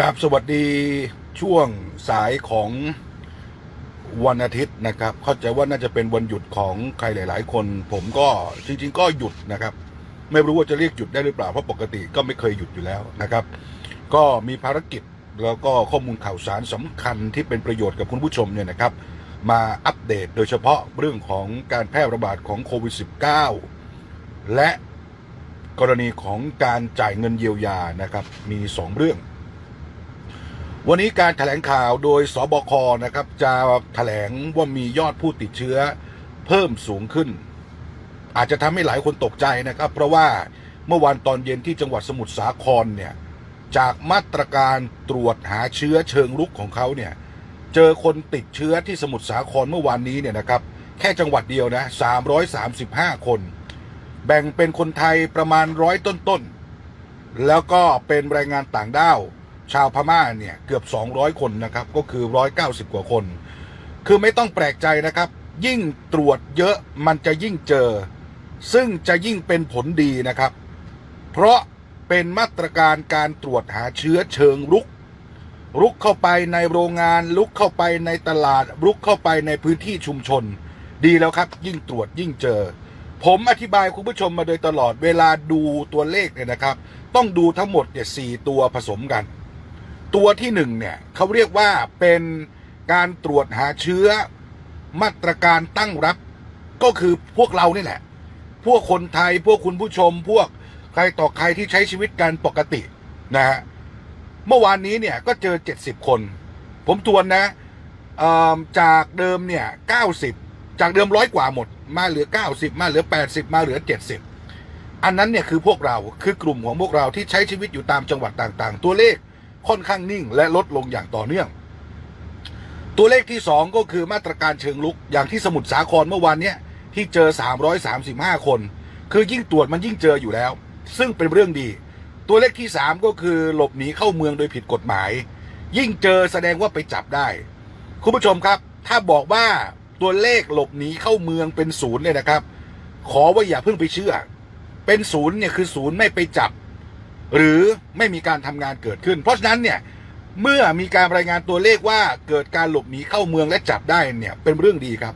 ครับสวัสดีช่วงสายของวันอาทิตย์นะครับ เข้าใจว่าน่าจะเป็นวันหยุดของใครหลาย ๆ คน ผมก็จริง ๆ ก็หยุดนะครับ ไม่รู้ว่าจะเรียกหยุดได้หรือเปล่าเพราะปกติก็ไม่เคยหยุดอยู่แล้วนะครับ ก็มีภารกิจแล้วก็ข้อมูลข่าวสารสำคัญที่เป็นประโยชน์กับคุณผู้ชมเนี่ยนะครับ มาอัปเดตโดยเฉพาะเรื่องของการแพร่ระบาดของโควิด -19 และกรณีของการจ่ายเงินเยียวยานะครับมีสองเรื่อง วันนี้การถแถลงข่าวโดยสบคนะครับจะแถลงว่ามียอดผู้ติดเชื้อเพิ่มสูงขึ้น อาจจะทำให้หลายคนตกใจนะครับ เพราะว่าเมื่อวานตอนเย็นที่จังหวัดสมุทรสาครเนี่ยจากมาตรการตรวจหาเชื้อเชิงรุกของเขาเนี่ยเจอคนติดเชื้อที่สมุทรสาครเมื่อวานนี้เนี่ยนะครับ แค่จังหวัดเดียวนะ335 คน แบ่งเป็นคนไทยประมาณร้อยต้นๆแล้วก็เป็นแรงงานต่างด้าว ชาวพม่าเนี่ยเกือบ 200 คนนะครับก็คือ 190 กว่าคน คือไม่ต้องแปลกใจนะครับ ยิ่งตรวจเยอะมันจะยิ่งเจอ ซึ่งจะยิ่งเป็นผลดีนะครับ เพราะเป็นมาตรการการตรวจหาเชื้อเชิงรุก รุกเข้าไปในโรงงาน ลุกเข้าไปในตลาด รุกเข้าไปในพื้นที่ชุมชน ดีแล้วครับ ยิ่งตรวจยิ่งเจอ ผมอธิบายคุณผู้ชมมาโดยตลอดเวลาดูตัวเลขเนี่ยนะครับ ต้องดูทั้งหมดเนี่ยสี่ตัวผสมกัน ตัวที่หนึ่งเนี่ยเขาเรียกว่าเป็นการตรวจหาเชื้อมาตรการตั้งรับ ก็คือพวกเรานี่แหละ พวกคนไทยพวกคุณผู้ชม พวกใครต่อใครที่ใช้ชีวิตกันปกตินะฮะเมื่อวานนี้เนี่ยก็เจอ 70 คน ผมทวนนะจากเดิมเนี่ย90 จากเดิมร้อยกว่าหมด มาเหลือ 90 มาเหลือ 80 มาเหลือ 70 อันนั้นเนี่ยคือพวกเราคือกลุ่มของพวกเราที่ใช้ชีวิตอยู่ตามจังหวัดต่างๆ ตัวเลข ค่อนข้างนิ่ง และลดลงอย่างต่อเนื่อง ตัวเลขที่ 2 ก็คือมาตรการเชิงลุกอย่างที่สมุทรสาครเมื่อวานเนี้ยที่เจอ 335 คน คือยิ่งตรวจมันยิ่งเจออยู่แล้ว ซึ่งเป็นเรื่องดี ตัวเลขที่ 3 ก็คือหลบหนีเข้าเมืองโดยผิดกฎหมาย ยิ่งเจอแสดงว่าไปจับได้ คุณผู้ชมครับ ถ้าบอกว่าตัวเลขหลบหนีเข้าเมืองเป็นศูนย์เนี่ยนะครับ ขอว่าอย่าเพิ่งไปเชื่อ เป็นศูนย์เนี่ยคือศูนย์ไม่ไปจับ หรือไม่มีการทำงานเกิดขึ้น เพราะฉะนั้นเนี่ยเมื่อมีการรายงานตัวเลขว่าเกิดการหลบหนีเข้าเมืองและจับได้เนี่ยเป็นเรื่องดีครับ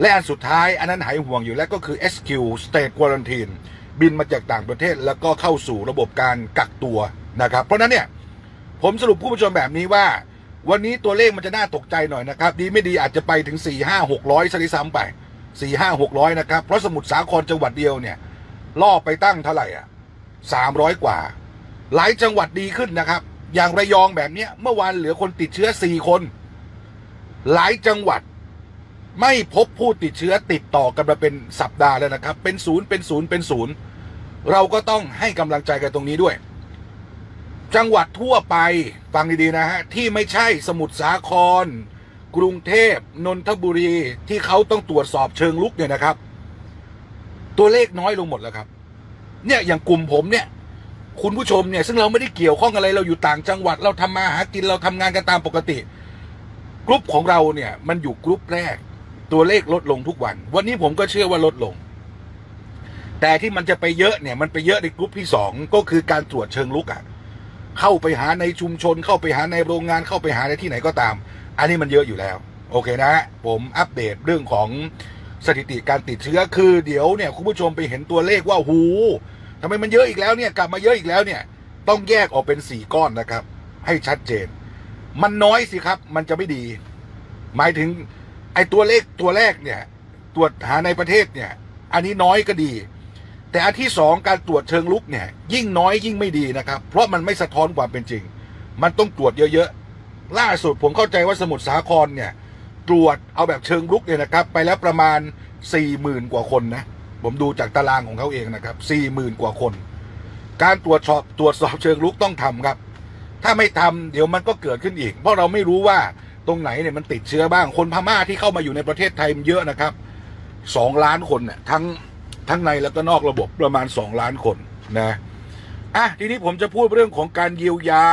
และอันสุดท้ายอันนั้นหายห่วงอยู่แล้วก็คือ SQ State Quarantine บินมาจากต่างประเทศแล้วก็เข้าสู่ระบบการกักตัวนะครับ เพราะฉะนั้นเนี่ยผมสรุปผู้ผู้ชมแบบนี้ว่า วันนี้ตัวเลขมันจะน่าตกใจหน่อยนะครับ ดีไม่ดีอาจจะไปถึง 4 5 6 0 0ซะด้วยซ้ำไป 4 5 6 0 0 นะครับ เพราะสมุทรสาครจังหวัดเดียวเนี่ยล่อไปตั้งเท่าไหร่อะ 300 กว่า หลายจังหวัดดีขึ้นนะครับ อย่างระยองแบบเนี้ย เมื่อวานเหลือคนติดเชื้อ 4 คน หลายจังหวัดไม่พบผู้ติดเชื้อติดต่อกันมาเป็นสัปดาห์แล้วนะครับ เป็นศูนย์เป็นศูนย์เป็นศูนย์เราก็ต้องให้กำลังใจกันตรงนี้ด้วย จังหวัดทั่วไปฟังดีๆนะฮะที่ไม่ใช่สมุทรสาคร กรุงเทพนนทบุรีที่เขาต้องตรวจสอบเชิงลุกเนี่ยนะครับ ตัวเลขน้อยลงหมดแล้วครับ เนี่ยอย่างกลุ่มผมเนี่ย คุณผู้ชมเนี่ย ซึ่งเราไม่ได้เกี่ยวข้องอะไรเราอยู่ต่างจังหวัด เราทำมาหากินเราทำงานกันตามปกติ กลุ่มของเราเนี่ย มันอยู่กลุ่มแรก ตัวเลขลดลงทุกวัน วันนี้ผมก็เชื่อว่าลดลง แต่ที่มันจะไปเยอะเนี่ย มันไปเยอะในกลุ่มที่สองก็คือการตรวจเชิงลุกอะเข้าไปหาในชุมชน เข้าไปหาในโรงงานเข้าไปหาในที่ไหนก็ตาม อันนี้มันเยอะอยู่แล้ว โอเคนะฮะผมอัปเดตเรื่องของสถิติการติดเชื้อคือเดี๋ยวเนี่ย คุณผู้ชมไปเห็นตัวเลขว่าหู ทำไมมันเยอะอีกแล้วเนี่ยกลับมาเยอะอีกแล้วเนี่ย ต้องแยกออกเป็นสี่ก้อนนะครับ ให้ชัดเจน มันน้อยสิครับ มันจะไม่ดี หมายถึงไอ้ตัวเลขตัวแรกเนี่ยตรวจหาในประเทศเนี่ย อันนี้น้อยก็ดี แต่อันที่สองการตรวจเชิงลุกเนี่ย ยิ่งน้อยยิ่งไม่ดีนะครับ เพราะมันไม่สะท้อนความเป็นจริง มันต้องตรวจเยอะๆล่าสุดผมเข้าใจว่าสมุทรสาครเนี่ย ตรวจเอาแบบเชิงลุกเนี่ยนะครับ ไปแล้วประมาณสี่หมื่นกว่าคนนะ ผมดูจากตารางของเขาเองนะครับสี่หมื่นกว่าคน การตรวจสอบตรวจสอบเชิงลุกต้องทำครับ ถ้าไม่ทำเดี๋ยวมันก็เกิดขึ้นอีก เพราะเราไม่รู้ว่าตรงไหนเนี่ยมันติดเชื้อบ้างคนพม่าที่เข้ามาอยู่ในประเทศไทยมันเยอะนะครับสองล้านคนเนี่ยทั้งทั้งในแล้วก็นอกระบบประมาณสองล้านคนนะอะทีนี้ผมจะพูดเรื่องของการเยียวยา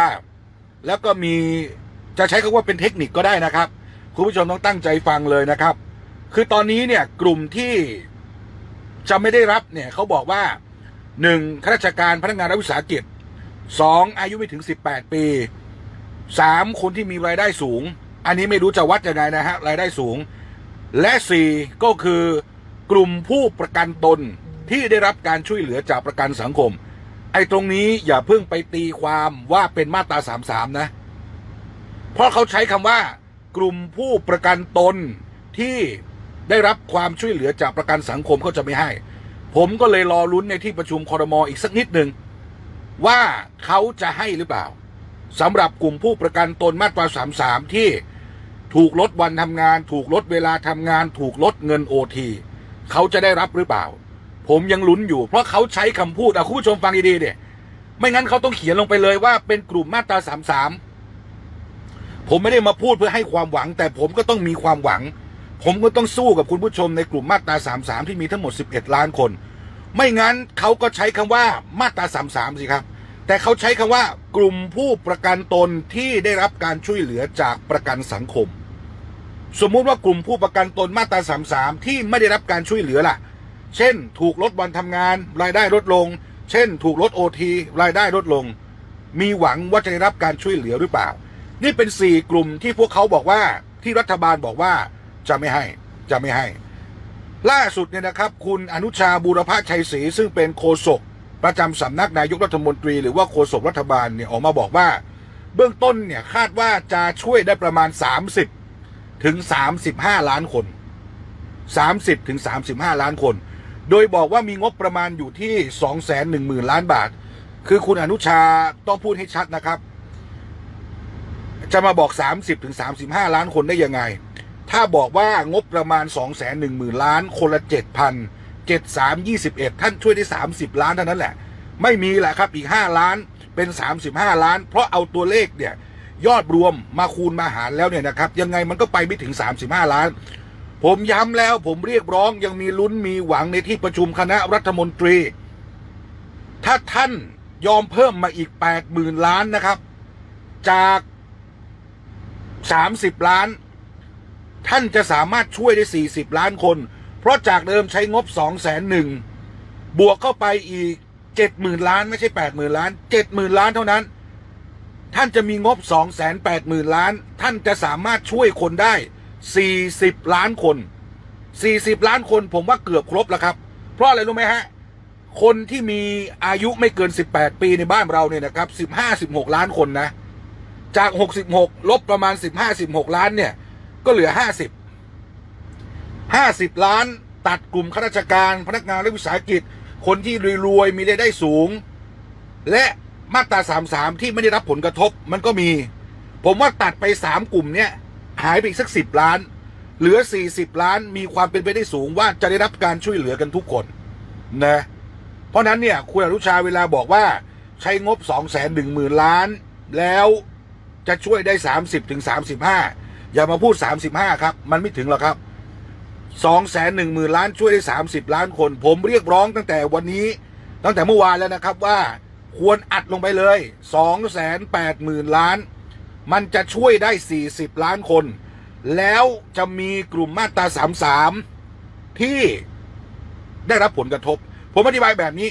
แล้วก็มีจะใช้คำว่าเป็นเทคนิคก็ได้นะครับ คุณผู้ชมต้องตั้งใจฟังเลยนะครับ คือตอนนี้เนี่ยกลุ่มที่ จะไม่ได้รับเนี่ยเขาบอกว่าหนึ่งข้าราชการพนักงานรัฐวิสาหกิจสองอายุไม่ถึง18ปีสามคนที่มีรายได้สูง อันนี้ไม่รู้จะวัดยังไงนะฮะรายได้สูง และสี่ก็คือกลุ่มผู้ประกันตนที่ได้รับการช่วยเหลือจากประกันสังคม ไอ้ตรงนี้อย่าเพิ่งไปตีความว่าเป็นมาตราสามสามนะ เพราะเขาใช้คำว่า กลุ่มผู้ประกันตนที่ ได้รับความช่วยเหลือจากประกันสังคมเขาจะไม่ให้ ผมก็เลยรอลุ้นในที่ประชุมคอรมออีกสักนิดหนึ่งว่าเขาจะให้หรือเปล่าสำหรับกลุ่มผู้ประกันตนมาตราสามสามที่ถูกลดวันทำงาน ถูกลดเวลาทำงาน ถูกลดเงินโอทีเขาจะได้รับหรือเปล่า ผมยังลุ้นอยู่ เพราะเขาใช้คำพูดอะคุณผู้ชมฟังดีๆเนี่ยไม่งั้นเขาต้องเขียนลงไปเลยว่าเป็นกลุ่มมาตราสามสามผมไม่ได้มาพูดเพื่อให้ความหวัง แต่ผมก็ต้องมีความหวัง ผมก็ต้องสู้กับคุณผู้ชมในกลุ่มมาตราสามสามที่มีทั้งหมด 11 ล้านคน ไม่งั้นเขาก็ใช้คำว่ามาตราสามสามสิครับ แต่เขาใช้คำว่ากลุ่มผู้ประกันตนที่ได้รับการช่วยเหลือจากประกันสังคม สมมุติว่ากลุ่มผู้ประกันตนมาตราสามสามที่ไม่ได้รับการช่วยเหลือล่ะ เช่น ถูกลดวันทำงาน รายได้ลดลง เช่น ถูกลดโอทีรายได้ลดลง มีหวังว่าจะได้รับการช่วยเหลือหรือเปล่า นี่เป็นสี่กลุ่มที่พวกเขาบอกว่าที่รัฐบาลบอกว่า จะไม่ให้จะไม่ให้ ล่าสุดเนี่ยนะครับ คุณอนุชาบูรพชัยศรีซึ่งเป็นโฆษกประจำสำนักนายกรัฐมนตรี หรือว่าโฆษกรัฐบาลเนี่ยออกมาบอกว่า เบื้องต้นเนี่ยคาดว่าจะช่วยได้ประมาณ 30 ถึง 35 ล้านคน 30 ถึง 35 ล้านคน โดยบอกว่ามีงบประมาณอยู่ที่ 210,000 ล้านบาท คือคุณอนุชาต้องพูดให้ชัดนะครับ จะมาบอก 30 ถึง 35 ล้านคนได้ยังไง ถ้าบอกว่างบประมาณ 2 1 0 0 0 0 ล้าน คนละ 7,000 7 3 21 ท่านช่วยได้ 30 ล้านเท่านั้นแหละ ไม่มีแหละครับอีก 5 ล้านเป็น 35 ล้าน เพราะเอาตัวเลขเนี่ยยอดรวมมาคูณมาหารแล้วเนี่ยนะครับ ยังไงมันก็ไปไม่ถึง 35 ล้าน ผมย้ำแล้วผมเรียกร้องยังมีลุ้นมีหวังในที่ประชุมคณะรัฐมนตรี ถ้าท่านยอมเพิ่มมาอีก 80,000 ล้านนะครับ จาก 30 ล้าน ท่านจะสามารถช่วยได้ 40 ล้านคน เพราะจากเดิมใช้งบ 2 0 0 0 0 0บวกเข้าไปอีก 70,000 ล้านไม่ใช่ 80,000 ล้าน 70,000 ล้านเท่านั้น ท่านจะมีงบ 2 8 0 0 0 0 ล้าน ท่านจะสามารถช่วยคนได้ 40 ล้านคน 40 ล้านคนผมว่าเกือบครบแล้วครับ เพราะอะไรรู้ไหมฮะ คนที่มีอายุไม่เกิน 18 ปีในบ้านเราเนี่ยนะครับ 15-16 ล้านคนนะ จาก 66 ลบประมาณ 15-16 ล้านเนี่ย ก็เหลือ50 50ล้านตัดกลุ่มข้าราชการพนักงานและวิสาหกิจ คนที่รวยๆมีรายได้สูง และมาตรา33ที่ไม่ได้รับผลกระทบมันก็มี ผมว่าตัดไป3กลุ่มเนี่ยหายไปอีกสัก10ล้าน เหลือ40ล้านมีความเป็นไปได้สูงว่าจะได้รับการช่วยเหลือกันทุกคนนะเพราะฉะนั้นเนี่ยคุณอนุชาเวลาบอกว่าใช้งบ2 1 0 0 0 0ล้าน แล้วจะช่วยได้30ถึง35 อย่ามาพูด 35 ครับ มันไม่ถึงหรอกครับ2 1 0 0 0 0ล้านช่วยได้ 30 ล้านคน ผมเรียกร้องตั้งแต่วันนี้ ตั้งแต่เมื่อวานแล้วนะครับว่าควรอัดลงไปเลย2 8 0 0 0 0ล้าน มันจะช่วยได้ 40 ล้านคน แล้วจะมีกลุ่มมาตรา33 ที่ได้รับผลกระทบ ผมอธิบายแบบนี้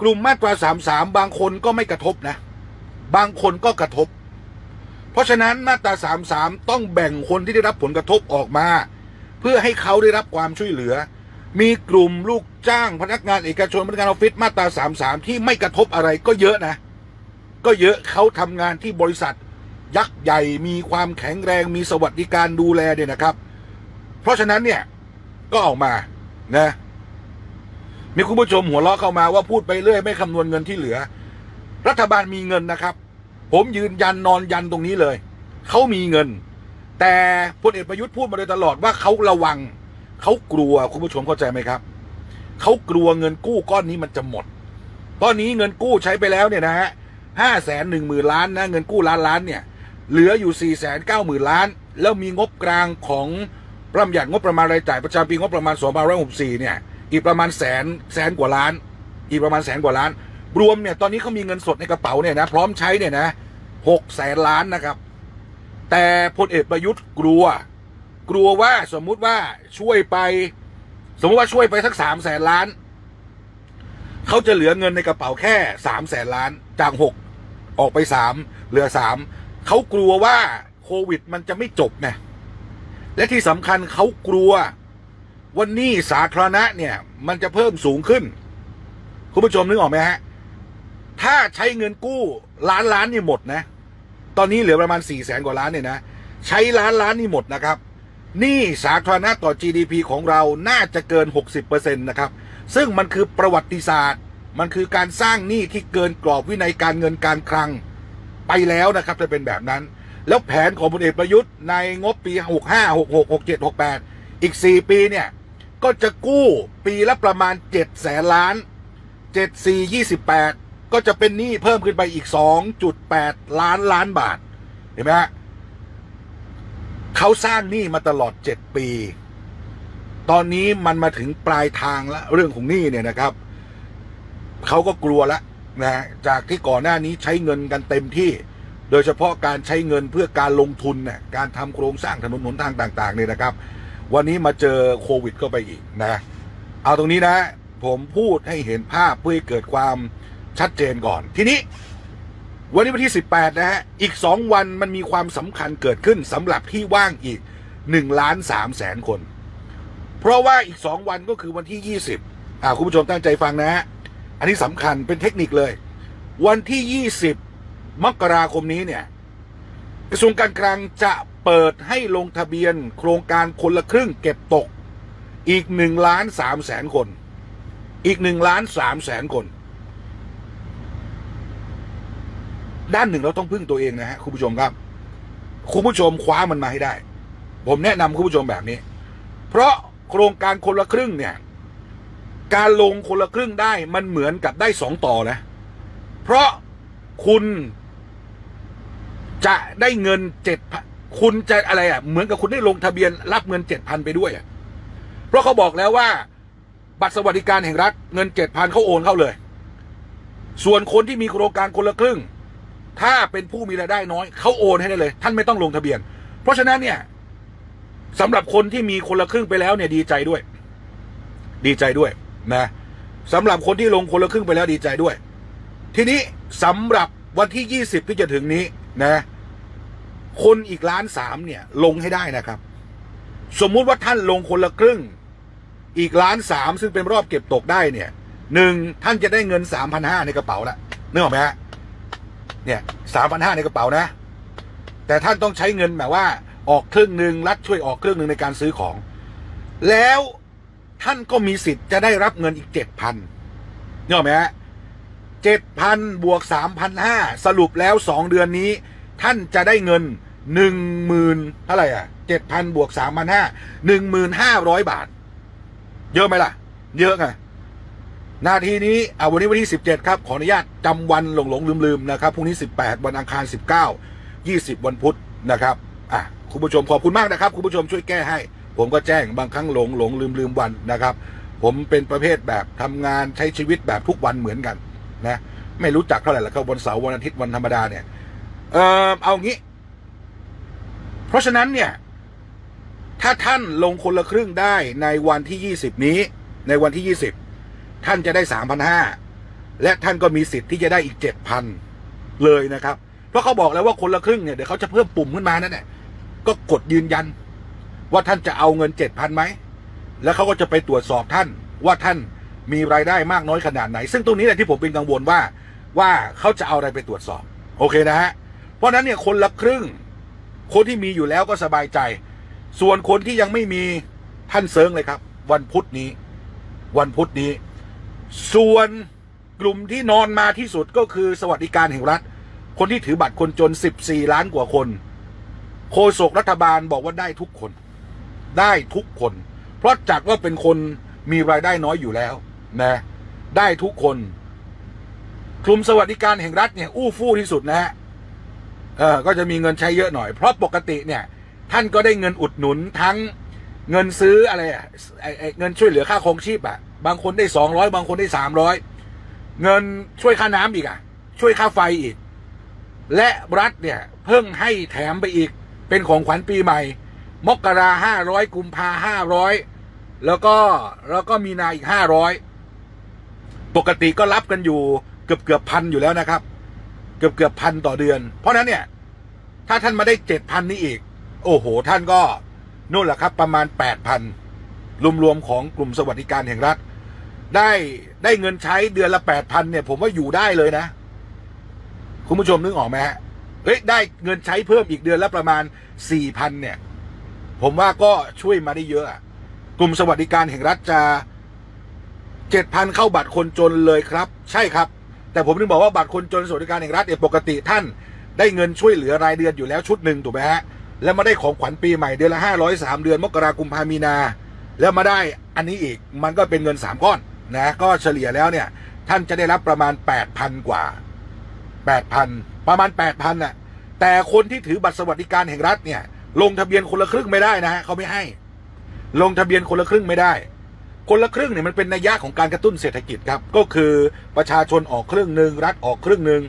กลุ่มมาตราสามสามบางคนก็ไม่กระทบนะ บางคนก็กระทบ เพราะฉะนั้นมาตราสามสามต้องแบ่งคนที่ได้รับผลกระทบออกมา เพื่อให้เขาได้รับความช่วยเหลือ มีกลุ่มลูกจ้างพนักงานเอกชนพนักงานออฟฟิศมาตราสามสามที่ไม่กระทบอะไรก็เยอะนะ ก็เยอะเขาทำงานที่บริษัท ยักษ์ใหญ่มีความแข็งแรงมีสวัสดิการดูแลเนี่ยนะครับ เพราะฉะนั้นเนี่ยก็ออกมานะมีคุณผู้ชมหัวเราะเข้ามาว่าพูดไปเรื่อยไม่คำนวณเงินที่เหลือ รัฐบาลมีเงินนะครับ ผมยืนยันนอนยันตรงนี้เลย เขามีเงิน แต่พลเอกประยุทธ์พูดมาโดยตลอดว่าเขาระวัง เขากลัวคุณผู้ชมเข้าใจไหมครับ เขากลัวเงินกู้ก้อนนี้มันจะหมดตอนนี้เงินกู้ใช้ไปแล้วเนี่ยนะฮะห้าแสนหนึ่งหมื่นล้านนะเงินกู้ล้านล้านเนี่ย เหลืออยู่สี่แสนเก้าหมื่นล้าน แล้วมีงบกลางของพระบัญญัติงบประมาณรายจ่ายประจำปีงบประมาณสองพันร้อยหกสี่เนี่ย อีกประมาณแสนแสนกว่าล้าน อีกประมาณแสนกว่าล้าน รวมเนี่ยตอนนี้เขามีเงินสดในกระเป๋าเนี่ยนะพร้อมใช้เนี่ยนะหกแสนล้านนะครับ แต่พลเอกประยุทธ์กลัว กลัวว่าสมมุติว่าช่วยไป สมมติว่าช่วยไปสักสามแสนล้านเขาจะเหลือเงินในกระเป๋าแค่สามแสนล้านจากหกออกไปสามเหลือสามเขากลัวว่าโควิดมันจะไม่จบไงและที่สำคัญเขากลัวว่านี้สาธารณะเนี่ย มันจะเพิ่มสูงขึ้น คุณผู้ชมนึกออกไหมฮะ ถ้าใช้เงินกู้ล้านล้านนี่หมดนะ ตอนนี้เหลือประมาณ4ี่แสนกว่าล้านเนี่ยนะ ใช้ล้านล้านนี่หมดนะครับหนี้สาธารณะต่อ GDP ของเราน่าจะเกิน 60%นะครับ ซึ่งมันคือประวัติศาสตร์ มันคือการสร้างหนี้ที่เกินกรอบวินัยการเงินการคลังไปแล้วนะครับจะเป็นแบบนั้น แล้วแผนของพลเอกประยุทธ์ในงบปี 65 66 67 68 อีก 4 ปีเนี่ย ก็จะกู้ปีละประมาณ 7 แสนล้าน 7 4 28 ก็จะเป็นหนี้เพิ่มขึ้นไปอีก 2.8 ล้านล้านบาท เห็นไหมฮะเขาสร้างหนี้มาตลอด 7 ปี ตอนนี้มันมาถึงปลายทางแล้วเรื่องของหนี้เนี่ยนะครับ เขาก็กลัวแล้วนะจากที่ก่อนหน้านี้ใช้เงินกันเต็มที่ โดยเฉพาะการใช้เงินเพื่อการลงทุนเนี่ยการทำโครงสร้างถนนหนทางต่างๆเนี่ยนะครับ วันนี้มาเจอโควิดเข้าไปอีกนะ เอาตรงนี้นะ ผมพูดให้เห็นภาพเพื่อให้เกิดความ ชัดเจนก่อน ทีนี้ วันนี้วันที่ 18 นะฮะ อีก 2 วันมันมีความสำคัญเกิดขึ้นสำหรับที่ว่างอีก1ล้าน3แสนคน เพราะว่าอีก 2 วันก็คือวันที่ 20อ่าคุณผู้ชมตั้งใจฟังนะฮะ อันนี้สำคัญเป็นเทคนิคเลย วันที่ 20 มกราคมนี้เนี่ยกระทรวงการคลังจะเปิดให้ลงทะเบียนโครงการคนละครึ่งเก็บตกอีกหนึ่งล้านสามแสนคน อีกหนึ่งล้านสามแสนคน ด้านหนึ่งเราต้องพึ่งตัวเองนะฮะคุณผู้ชมครับคุณผู้ชมคว้ามันมาให้ได้ ผมแนะนำคุณผู้ชมแบบนี้ เพราะโครงการคนละครึ่งเนี่ย การลงคนละครึ่งได้มันเหมือนกับได้สองต่อนะ เพราะคุณจะได้เงินเจ็ดคุณจะอะไรอะ เหมือนกับคุณได้ลงทะเบียนรับเงินเจ็ดพันไปด้วยอะเพราะเขาบอกแล้วว่า บัตรสวัสดิการแห่งรัฐเงินเจ็ดพันเขาโอนเข้าเลย ส่วนคนที่มีโครงการคนละครึ่ง ถ้าเป็นผู้มีรายได้น้อยเขาโอนให้ได้เลย ท่านไม่ต้องลงทะเบียน เพราะฉะนั้นเนี่ยสำหรับคนที่มีคนละครึ่งไปแล้วเนี่ยดีใจด้วย ดีใจด้วยนะสำหรับคนที่ลงคนละครึ่งไปแล้วดีใจด้วย ทีนี้สำหรับวันที่ 20 ที่จะถึงนี้นะ คนอีกล้านสามเนี่ยลงให้ได้นะครับ สมมุติว่าท่านลงคนละครึ่ง อีกล้านสามซึ่งเป็นรอบเก็บตกได้เนี่ยหนึ่งท่านจะได้เงินสามพันห้าในกระเป๋าละนึกออกไหมฮะ เนี่ยสามพันห้าในกระเป๋านะ แต่ท่านต้องใช้เงินแบบว่า ออกครึ่งหนึ่งรัฐช่วยออกครึ่งหนึ่งในการซื้อของ แล้วท่านก็มีสิทธิ์จะได้รับเงินอีกเจ็ดพันนึกออกไหมฮะเจ็ดพันบวกสามพันห้าสรุปแล้วสองเดือนนี้ ท่านจะได้เงินหนึ่งหมื่นเท่าไหร่อะเจ็ดพันบวกสามพันห้าหนึ่งหมื่นห้าร้อยบาท เยอะไหมล่ะ เยอะไง นาทีนี้อ่าวันนี้วันที่สิบเจ็ดครับ ขออนุญาตจำวันหลงหลงลืมลืมนะครับพรุ่งนี้สิบแปดวันอังคารสิบเก้ายี่สิบวันพุธนะครับอะคุณผู้ชมขอบคุณมากนะครับคุณผู้ชมช่วยแก้ให้ ผมก็แจ้งบางครั้งหลงหลงลืมลืมวันนะครับ ผมเป็นประเภทแบบทำงานใช้ชีวิตแบบทุกวันเหมือนกันนะไม่รู้จักเท่าไหร่ละครับวันเสาร์วันอาทิตย์วันธรรมดาเนี่ยเออเอางี้ เพราะฉะนั้นเนี่ย ถ้าท่านลงคนละครึ่งได้ในวันที่ 20 นี้ ในวันที่ 20 ท่านจะได้3,500และท่านก็มีสิทธิ์ที่จะได้อีก7,000เลยนะครับ เพราะเขาบอกแล้วว่าคนละครึ่งเนี่ยเดี๋ยวเขาจะเพิ่มปุ่มขึ้นมานั่นแหละก็กดยืนยัน ว่าท่านจะเอาเงิน7,000ไหมแล้วเขาก็จะไปตรวจสอบท่านว่าท่านมีรายได้มากน้อยขนาดไหน ซึ่งตรงนี้แหละที่ผมเป็นกังวลว่าว่าเขาจะเอาอะไรไปตรวจสอบ โอเคนะฮะเพราะฉะนั้นเนี่ยคนละครึ่ง คนที่มีอยู่แล้วก็สบายใจ ส่วนคนที่ยังไม่มีท่านเซิงเลยครับ วันพุธนี้ วันพุธนี้ ส่วนกลุ่มที่นอนมาที่สุดก็คือสวัสดิการแห่งรัฐ คนที่ถือบัตรคนจน 14 ล้านกว่าคน โฆษกรัฐบาลบอกว่าได้ทุกคน ได้ทุกคน เพราะจากว่าเป็นคนมีรายได้น้อยอยู่แล้วนะได้ทุกคนกลุ่มสวัสดิการแห่งรัฐเนี่ยอู้ฟู่ที่สุดนะฮะเออก็จะมีเงินใช้เยอะหน่อย เพราะปกติเนี่ย ท่านก็ได้เงินอุดหนุนทั้งเงินซื้ออะไรอะเงินช่วยเหลือค่าครองชีพอะ บางคนได้สองร้อยบางคนได้สามร้อยเงินช่วยค่าน้ำอีกอะ ช่วยค่าไฟอีก และรัฐเนี่ยเพิ่งให้แถมไปอีก เป็นของขวัญปีใหม่ มกราห้าร้อยกุมภาห้าร้อยแล้วก็แล้วก็มีนาอีกห้าร้อยปกติก็รับกันอยู่เกือบเกือบพันอยู่แล้วนะครับ เกือบเกือบพันต่อเดือน เพราะฉะนั้นเนี่ย ถ้าท่านมาได้เจ็ดพันนี้อีก โอ้โห ท่านก็นู่นแหละครับ ประมาณแปดพันรวมๆของกลุ่มสวัสดิการแห่งรัฐ ได้ได้เงินใช้เดือนละแปดพันเนี่ย ผมว่าอยู่ได้เลยนะ คุณผู้ชมนึกออกไหมฮะเฮ้ยได้เงินใช้เพิ่มอีกเดือนละประมาณสี่พันเนี่ย ผมว่าก็ช่วยมาได้เยอะกลุ่มสวัสดิการแห่งรัฐจะเจ็ดพันเข้าบัตรคนจนเลยครับ ใช่ครับ แต่ผมถึงบอกว่าบัตรคนจนสวัสดิการแห่งรัฐเนี่ยปกติท่าน ได้เงินช่วยเหลือรายเดือนอยู่แล้วชุดหนึ่งถูกไหมฮะแล้วมาได้ของขวัญปีใหม่เดือนละห้าร้อยสามเดือนมกราคมพามีนา แล้วมาได้อันนี้อีกมันก็เป็นเงินสามก้อน นะก็เฉลี่ยแล้วเนี่ย ท่านจะได้รับประมาณแปดพันกว่าแปดพันประมาณแปดพันน่ะแต่คนที่ถือบัตรสวัสดิการแห่งรัฐเนี่ย ลงทะเบียนคนละครึ่งไม่ได้นะฮะเขาไม่ให้ ลงทะเบียนคนละครึ่งไม่ได้ คนละครึ่งเนี่ยมันเป็นนัยยะของการกระตุ้นเศรษฐกิจครับ ก็คือประชาชนออกครึ่งหนึ่งรัฐออกครึ่งหนึ่ง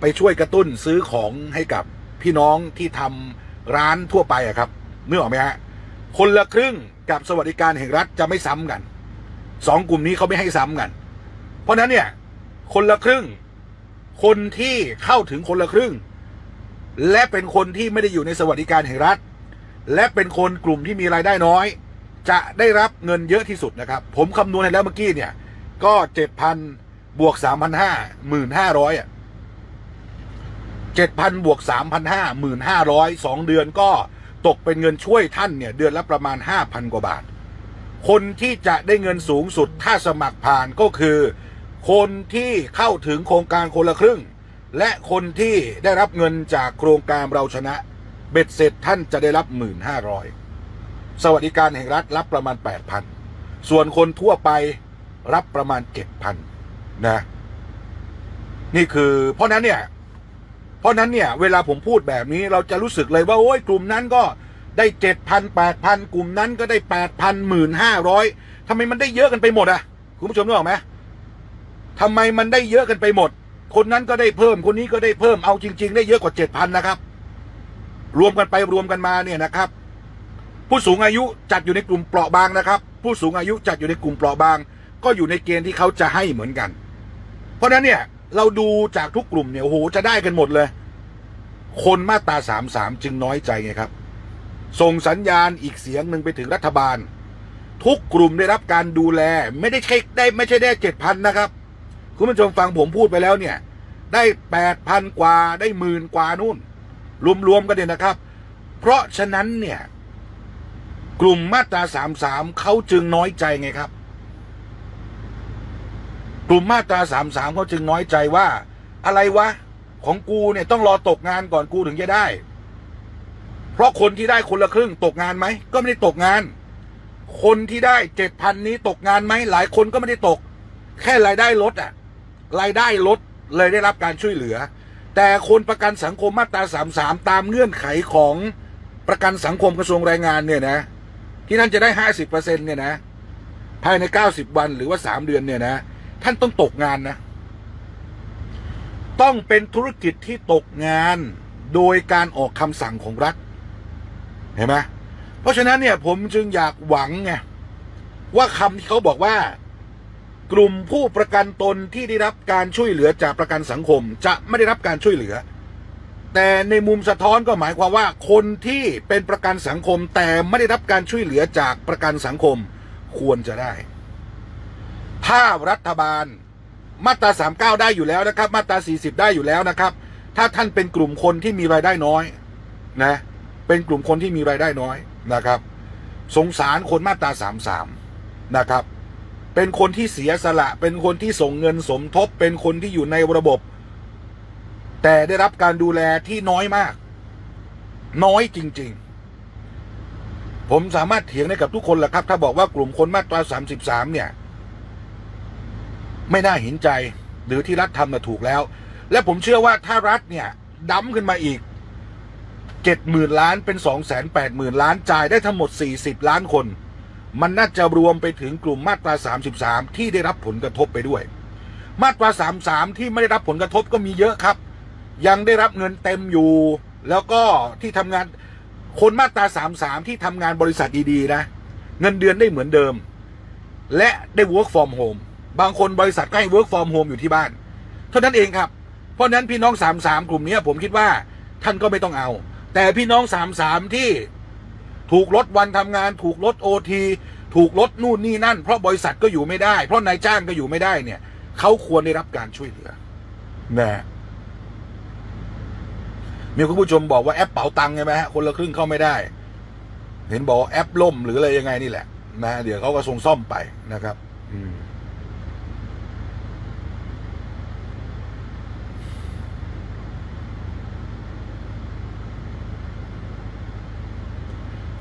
ไปช่วยกระตุ้นซื้อของให้กับพี่น้องที่ทำร้านทั่วไปอะครับนึกออกไหมฮะคนละครึ่งกับสวัสดิการแห่งรัฐจะไม่ซ้ำกัน สองกลุ่มนี้เขาไม่ให้ซ้ำกัน เพราะฉะนั้นเนี่ย คนละครึ่ง คนที่เข้าถึงคนละครึ่ง และเป็นคนที่ไม่ได้อยู่ในสวัสดิการแห่งรัฐ และเป็นคนกลุ่มที่มีรายได้น้อย จะได้รับเงินเยอะที่สุดนะครับ ผมคำนวณให้แล้วเมื่อกี้เนี่ย ก็เจ็ดพันบวกสามพันห้าหมื่นห้าร้อยอะเจ็ดพันบวกสามพันห้าหมื่นห้าร้อยสองเดือนก็ตกเป็นเงินช่วยท่านเนี่ย เดือนละประมาณห้าพันกว่าบาท คนที่จะได้เงินสูงสุดถ้าสมัครผ่านก็คือ คนที่เข้าถึงโครงการคนละครึ่ง และคนที่ได้รับเงินจากโครงการเราชนะ เบ็ดเสร็จท่านจะได้รับหมื่นห้าร้อยสวัสดิการแห่งรัฐรับประมาณแปดพันส่วนคนทั่วไปรับประมาณเจ็ดพันนะ นี่คือเพราะนั้นเนี่ย เพราะนั้นเนี่ย เวลาผมพูดแบบนี้เราจะรู้สึกเลยว่า โอ้ยกลุ่มนั้นก็ ได้เจ็ดพันแปดพันกลุ่มนั้นก็ได้แปดพันหมื่นห้าร้อยทำไมมันได้เยอะกันไปหมดอะคุณผู้ชมนึกออกไหมทำไมมันได้เยอะกันไปหมด คนนั้นก็ได้เพิ่ม คนนี้ก็ได้เพิ่มเอาจริง ๆ ได้เยอะกว่าเจ็ดพันนะครับ รวมกันไปรวมกันมาเนี่ยนะครับ ผู้สูงอายุจัดอยู่ในกลุ่มเปราะบางนะครับ ผู้สูงอายุจัดอยู่ในกลุ่มเปราะบาง ก็อยู่ในเกณฑ์ที่เขาจะให้เหมือนกัน เพราะฉะนั้นเนี่ยเราดูจากทุกกลุ่มเนี่ยโอ้โหจะได้กันหมดเลย คนมาตราสามสามจึงน้อยใจไงครับ ส่งสัญญาณอีกเสียงหนึ่งไปถึงรัฐบาล ทุกกลุ่มได้รับการดูแลไม่ได้ใช่ได้ไม่ใช่ได้เจ็ดพันนะครับ คุณผู้ชมฟังผมพูดไปแล้วเนี่ย ได้แปดพันกว่าได้หมื่นกว่านู่น รวมๆกันเนี่ยนะครับ เพราะฉะนั้นเนี่ย กลุ่มมาตราสามสามเขาจึงน้อยใจไงครับ กลุ่มมาตราสามสามเขาจึงน้อยใจว่า อะไรวะ ของกูเนี่ยต้องรอตกงานก่อนกูถึงจะได้ เพราะคนที่ได้คนละครึ่งตกงานไหม ก็ไม่ได้ตกงาน คนที่ได้เจ็ดพันนี้ตกงานไหม หลายคนก็ไม่ได้ตก แค่รายได้ลดอะรายได้ลดเลยได้รับการช่วยเหลือ แต่คนประกันสังคมมาตราสามสามตามเงื่อนไขของประกันสังคมกระทรวงแรงงานเนี่ยนะ ที่นั่นจะได้ห้าสิบเปอร์เซ็นเนี่ยนะ ภายในเก้าสิบวันหรือว่าสามเดือนเนี่ยนะ ท่านต้องตกงานนะ ต้องเป็นธุรกิจที่ตกงานโดยการออกคำสั่งของรัฐ เห็นไหมเพราะฉะนั้นเนี่ยผมจึงอยากหวังไงว่าคำที่เขาบอกว่า กลุ่มผู้ประกันตนที่ได้รับการช่วยเหลือจากประกันสังคม จะไม่ได้รับการช่วยเหลือ แต่ในมุมสะท้อนก็หมายความว่า คนที่เป็นประกันสังคม แต่ไม่ได้รับการช่วยเหลือจากประกันสังคม ควรจะได้ ถ้ารัฐบาลมาตราสามเก้าได้อยู่แล้วนะครับ มาตราสี่สิบได้อยู่แล้วนะครับ ถ้าท่านเป็นกลุ่มคนที่มีรายได้น้อย นะ เป็นกลุ่มคนที่มีรายได้น้อยนะครับ สงสารคนมาตราสามสามนะครับ เป็นคนที่เสียสละ เป็นคนที่ส่งเงินสมทบ เป็นคนที่อยู่ในระบบ แต่ได้รับการดูแลที่น้อยมาก น้อยจริง ๆ ผมสามารถเถียงได้กับทุกคนแหละครับ ถ้าบอกว่ากลุ่มคนมาตราสามสิบสามเนี่ย ไม่น่าเห็นใจหรือที่รัฐทำน่ะถูกแล้ว และผมเชื่อว่าถ้ารัฐเนี่ยดั้มขึ้นมาอีก เจ็ดหมื่นล้านเป็นสองแสนแปดหมื่นล้านจ่ายได้ทั้งหมดสี่สิบล้านคน มันน่าจะรวมไปถึงกลุ่มมาตราสามสิบสามที่ได้รับผลกระทบไปด้วย มาตราสามสามที่ไม่ได้รับผลกระทบก็มีเยอะครับ ยังได้รับเงินเต็มอยู่ แล้วก็ที่ทำงานคนมาตราสามสามที่ทำงานบริษัทดีๆนะ เงินเดือนได้เหมือนเดิม และได้ work from home บางคนบริษัทก็ให้ work from home อยู่ที่บ้าน เท่านั้นเองครับ เพราะนั้นพี่น้องสามสามกลุ่มนี้ผมคิดว่าท่านก็ไม่ต้องเอา แต่พี่น้องสามสามที่ถูกลดวันทำงาน ถูกลดโอทีถูกลดนู่นนี่นั่น เพราะบริษัทก็อยู่ไม่ได้ เพราะนายจ้างก็อยู่ไม่ได้เนี่ย เขาควรได้รับการช่วยเหลือนะมีคุณผู้ชมบอกว่าแอปเป๋าตังค์ใช่ไหมฮะคนละครึ่งเข้าไม่ได้ เห็นบอกแอปล่มหรืออะไรยังไงนี่แหละนะเดี๋ยวเขาก็ส่งซ่อมไปนะครับ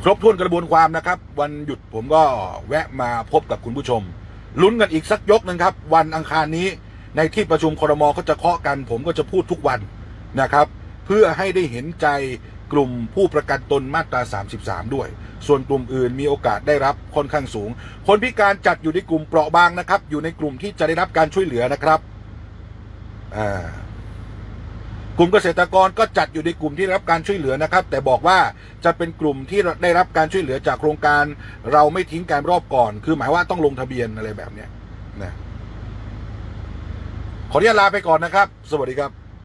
ครบถ้วนกระบวนความนะครับ วันหยุดผมก็แวะมาพบกับคุณผู้ชม ลุ้นกันอีกสักยกหนึ่งครับ วันอังคารนี้ในที่ประชุมครมเขาจะเคาะกัน ผมก็จะพูดทุกวันนะครับ เพื่อให้ได้เห็นใจกลุ่มผู้ประกันตนมาตรา 33 ด้วย ส่วนกลุ่มอื่นมีโอกาสได้รับค่อนข้างสูง คนพิการจัดอยู่ในกลุ่มเปราะบางนะครับ อยู่ในกลุ่มที่จะได้รับการช่วยเหลือนะครับอ่า กลุ่มเกษตรกรก็จัดอยู่ในกลุ่มที่รับการช่วยเหลือนะครับ แต่บอกว่าจะเป็นกลุ่มที่ได้รับการช่วยเหลือจากโครงการ เราไม่ทิ้งการรอบก่อน คือหมายว่าต้องลงทะเบียนอะไรแบบเนี้ยนะขออนุญาตลาไปก่อนนะครับ สวัสดีครับ